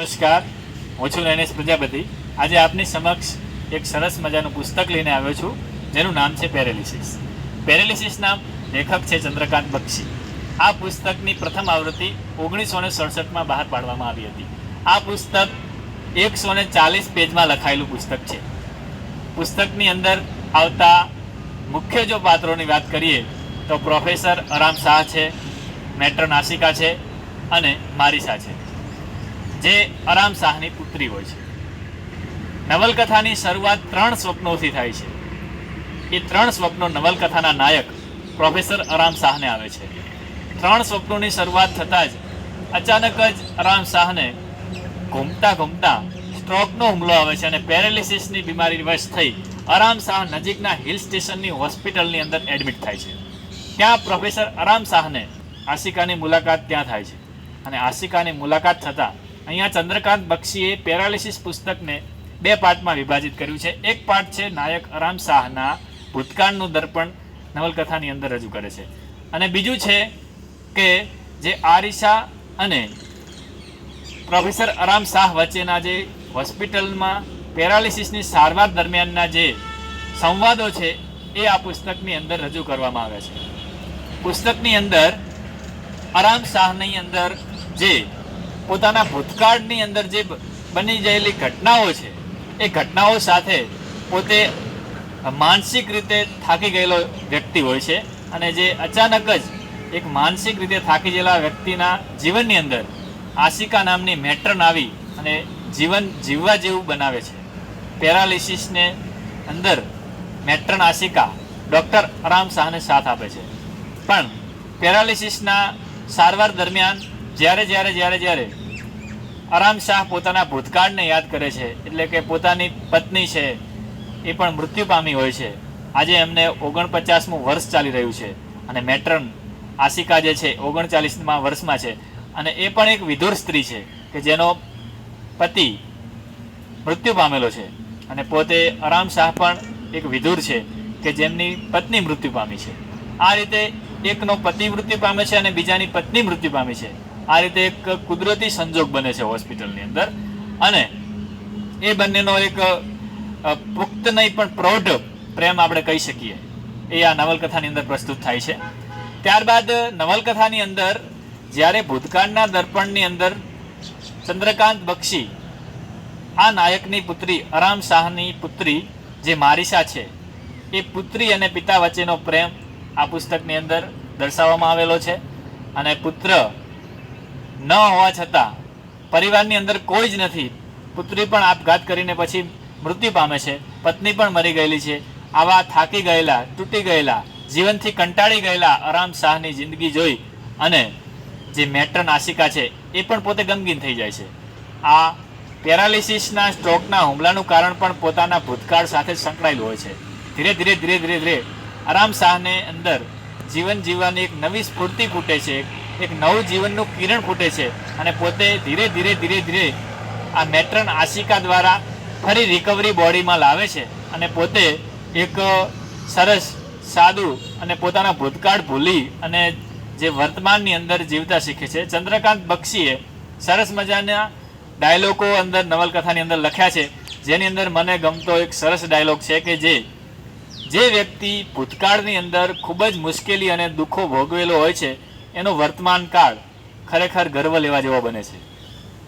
નમસ્કાર, હું છું નૈનેશ પ્રજાપતિ. આજે આપની સમક્ષ એક સરસ મજાનું પુસ્તક લઈને આવ્યો છું, જેનું નામ છે પેરેલિસિસ પેરેલિસિસ નામ લેખક છે ચંદ્રકાંત બક્ષી. આ પુસ્તકની પ્રથમ આવૃત્તિ ઓગણીસો ને સડસઠમાં બહાર પાડવામાં આવી હતી. આ પુસ્તક એકસો ને ચાલીસ પેજમાં લખાયેલું પુસ્તક છે. પુસ્તકની અંદર આવતા મુખ્ય જો પાત્રોની વાત કરીએ, તો પ્રોફેસર અરામ શાહ છે, મેટ્રો નાસિકા છે અને મારીસા છે. જે આરામ શાહની પુત્રી હોય છે. નવલકથાની શરૂઆત ત્રણ સ્વપ્નોથી થાય છે. એ ત્રણ સ્વપ્નો નવલકથાના નાયક પ્રોફેસર આરામ શાહને આવે છે. ત્રણ સ્વપ્નોની શરૂઆત થતાં જ અચાનક જ આરામ શાહને ઘૂમતા ઘૂમતા સ્ટ્રોકનો હુમલો આવે છે અને પેરાલિસિસની બીમારી વશ થઈ આરામ શાહ નજીકના હિલ સ્ટેશનની હોસ્પિટલની અંદર એડમિટ થાય છે. ત્યાં પ્રોફેસર આરામ શાહને આશિકાની મુલાકાત ત્યાં થાય છે. અને આશિકાની મુલાકાત થતાં અહીંયા ચંદ્રકાંત બક્ષીએ પેરાલિસિસ પુસ્તકને બે પાર્ટમાં વિભાજિત કર્યું છે. એક પાર્ટ છે નાયક અરામ શાહના ભૂતકાળનું દર્પણ નવલકથાની અંદર રજૂ કરે છે. અને બીજું છે કે જે આરિશા અને પ્રોફેસર અરામ શાહ વચ્ચેના જે હોસ્પિટલમાં પેરાલિસિસની સારવાર દરમિયાનના જે સંવાદો છે, એ આ પુસ્તકની અંદર રજૂ કરવામાં આવે છે. પુસ્તકની અંદર આરામ શાહની અંદર જે પોતાના ભૂતકાળની અંદર જે બની ગયેલી ઘટનાઓ છે, એ ઘટનાઓ સાથે પોતે માનસિક રીતે થાકી ગયેલો વ્યક્તિ હોય છે અને જે અચાનક જ એક માનસિક રીતે થાકી ગયેલા વ્યક્તિના જીવનની અંદર આશિકા નામની મેટ્રન આવી અને જીવન જીવવા જેવું બનાવે છે. પેરાલિસિસને અંદર મેટ્રન આશિકા ડૉક્ટર આરામ શાહને સાથ આપે છે. પણ પેરાલિસિસના સારવાર દરમિયાન જ્યારે જ્યારે જ્યારે જ્યારે આરામ શાહ પોતાના ભૂતકાળને યાદ કરે છે, એટલે કે પોતાની પત્ની છે, એ પણ મૃત્યુ પામી હોય છે. આજે એમને ઓગણપચાસમું વર્ષ ચાલી રહ્યું છે અને મેટ્રન આશિકા જે છે, ઓગણચાલીસમાં વર્ષમાં છે અને એ પણ એક વિધુર સ્ત્રી છે કે જેનો પતિ મૃત્યુ પામેલો છે અને પોતે આરામ શાહ પણ એક વિધુર છે કે જેમની પત્ની મૃત્યુ પામી છે. આ રીતે એકનો પતિ મૃત્યુ પામે છે અને બીજાની પત્ની મૃત્યુ પામી છે. આ રીતે એક કુદરતી સંજોગ બને છે હોસ્પિટલની અંદર. અને એ બંનેનો એક પુખ્ત નહીં પણ પ્રૌઢ પ્રેમ આપણે કહી શકીએ. એ આ નવલકથાની અંદર પ્રસ્તુત થાય છે. ત્યારબાદ નવલકથાની અંદર જ્યારે ભૂતકાળના દર્પણની અંદર ચંદ્રકાંત બક્ષી, આ નાયકની પુત્રી આરામ શાહની પુત્રી જે મારીસા છે, એ પુત્રી અને પિતા વચ્ચેનો પ્રેમ આ પુસ્તકની અંદર દર્શાવવામાં આવેલો છે. અને પુત્ર ન હોવા છતાં પરિવારની અંદર કોઈ જ નથી. પુત્રી પણ આપઘાત કરીને પછી મૃત્યુ પામે છે. પત્ની પણ મરી ગયેલી છે. આવા થાકી ગયેલા, તૂટી ગયેલા, જીવનથી કંટાળી ગયેલા આરામ શાહની જિંદગી જોઈ અને જે મેટ્રન આશિકા છે એ પણ પોતે ગમગીન થઈ જાય છે. આ પેરાલિસિસના સ્ટ્રોકના હુમલાનું કારણ પણ પોતાના ભૂતકાળ સાથે સંકળાયેલું હોય છે. ધીરે ધીરે ધીરે ધીરે ધીરે આરામ શાહને અંદર જીવન જીવવાની એક નવી સ્ફૂર્તિ ફૂટે છે. એક નવું જીવનનું કિરણ ફૂટે છે અને પોતે ધીરે ધીરે ધીરે ધીરે આ મેટ્રન આશિકા દ્વારા ફરી રિકવરી બોડીમાં લાવે છે અને પોતે એક સરસ, સાદું અને પોતાના ભૂતકાળ ભૂલી અને જે વર્તમાનની અંદર જીવતા શીખે છે. ચંદ્રકાંત બક્ષીએ સરસ મજાના ડાયલોગો અંદર નવલકથાની અંદર લખ્યા છે. જેની અંદર મને ગમતો એક સરસ ડાયલોગ છે કે જે જે વ્યક્તિ ભૂતકાળની અંદર ખૂબ જ મુશ્કેલી અને દુઃખો ભોગવેલો હોય છે એનો વર્તમાન કાળ ખરેખર ગર્વ લેવા જેવો બને છે.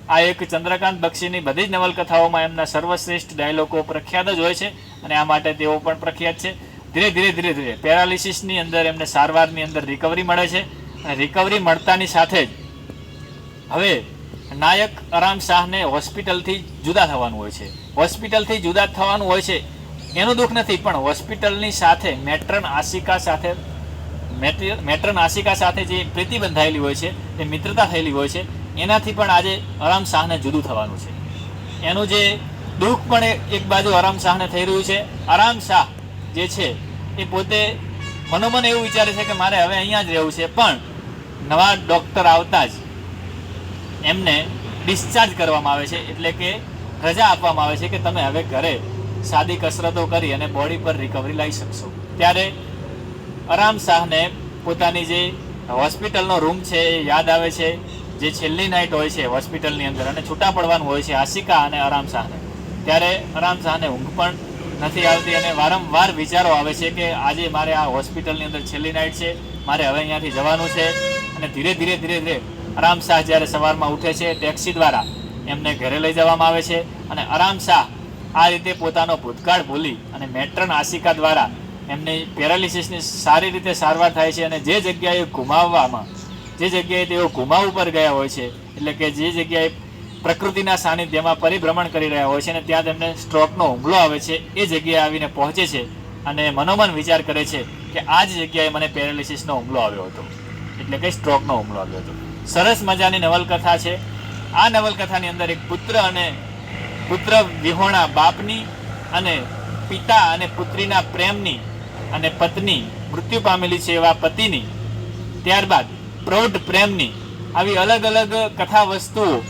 આ એક ચંદ્રકાંત બક્ષીની બધી જ નવલકથાઓમાં એમના સર્વશ્રેષ્ઠ ડાયલોગો પ્રખ્યાત જ હોય છે અને આ માટે તેઓ પણ પ્રખ્યાત છે. ધીરે ધીરે ધીરે ધીરે પેરાલિસિસની અંદર એમને સારવારની અંદર રિકવરી મળે છે અને રિકવરી મળતાની સાથે જ હવે નાયક આરામ શાહને હોસ્પિટલથી જુદા થવાનું હોય છે. હોસ્પિટલથી જુદા થવાનું હોય છે. એનું દુઃખ નથી પણ હોસ્પિટલની સાથે મેટ્રન આશિકા સાથે મેટ્ર- નાસિકા સાથે જે પ્રીતિ બંધાયેલી હોય છે જે મિત્રતા થયેલી હોય છે, એનાથી પણ આજે આરામ શાહને જુદું થવાનું છે. એનું જે દુઃખ પણ એક બાજુ આરામ શાહને થઈ રહ્યું છે. આરામ શાહ જે છે, એ પોતે મનોમન એવું વિચારે છે કે મારે હવે અહીંયા જ રહેવું છે, પણ નવા ડૉક્ટર આવતા જ એમને ડિસ્ચાર્જ કરવામાં આવે છે, એટલે કે રજા આપવામાં આવે છે કે તમે હવે ઘરે સાદી કસરતો કરી અને બોડી પર રિકવરી લાવી શકશો. ત્યારે આરામ શાહને પોતાની જે હોસ્પિટલનો રૂમ છે એ યાદ આવે છે, જે છેલ્લી નાઇટ હોય છે હોસ્પિટલની અંદર અને છૂટા પડવાનું હોય છે આશિકા અને આરામ શાહને. ત્યારે આરામ શાહને ઊંઘ પણ નથી આવતી અને વારંવાર વિચારો આવે છે કે આજે મારે આ હોસ્પિટલની અંદર છેલ્લી નાઇટ છે, મારે હવે અહીંયાથી જવાનું છે અને ધીરે ધીરે ધીરે ધીરે આરામ શાહ જ્યારે સવારમાં ઉઠે છે ટેક્સી દ્વારા એમને ઘરે લઈ જવામાં આવે છે અને આરામ શાહ આ રીતે પોતાનો ભૂતકાળ ભૂલી અને મેટ્રન આશિકા દ્વારા એમની પેરાલિસિસની સારી રીતે સારવાર થાય છે અને જે જગ્યાએ ઘુમાવવામાં જે જગ્યાએ તેઓ ઘુમાવ ઉપર ગયા હોય છે, એટલે કે જે જગ્યાએ પ્રકૃતિના સાનિધ્યમાં પરિભ્રમણ કરી રહ્યા હોય છે અને ત્યાં તેમને સ્ટ્રોકનો હુમલો આવે છે, એ જગ્યાએ આવીને પહોંચે છે અને મનોમન વિચાર કરે છે કે આ જ જગ્યાએ મને પેરાલિસિસનો હુમલો આવ્યો હતો. એટલે કે સ્ટ્રોકનો હુમલો આવ્યો હતો. સરસ મજાની નવલકથા છે. આ નવલકથાની અંદર એક પુત્ર અને પુત્ર વિહોણા બાપની અને પિતા અને પુત્રીના પ્રેમની અને પત્ની મૃત્યુ પામેલી છે એવા પતિની, ત્યારબાદ પ્રૌઢ પ્રેમની આવી અલગ અલગ કથા વસ્તુઓ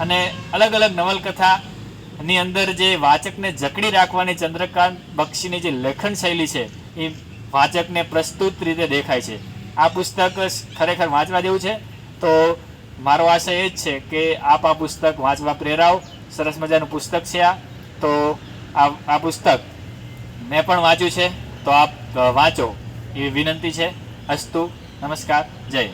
અને અલગ અલગ નવલકથાની અંદર જે વાચકને જકડી રાખવાની ચંદ્રકાંત બક્ષીની જે લેખન શૈલી છે, એ વાચકને પ્રસ્તુત રીતે દેખાય છે. આ પુસ્તક ખરેખર વાંચવા જેવું છે? તો મારો આશય એ જ છે કે આપ આ પુસ્તક વાંચવા પ્રેરાવ. સરસ મજાનું પુસ્તક છે આ. તો આ આ પુસ્તક મેં પણ વાંચ્યું છે. તો આપ વાંચો. એવી વિનંતી છે. અસ્તુ. નમસ્કાર. જય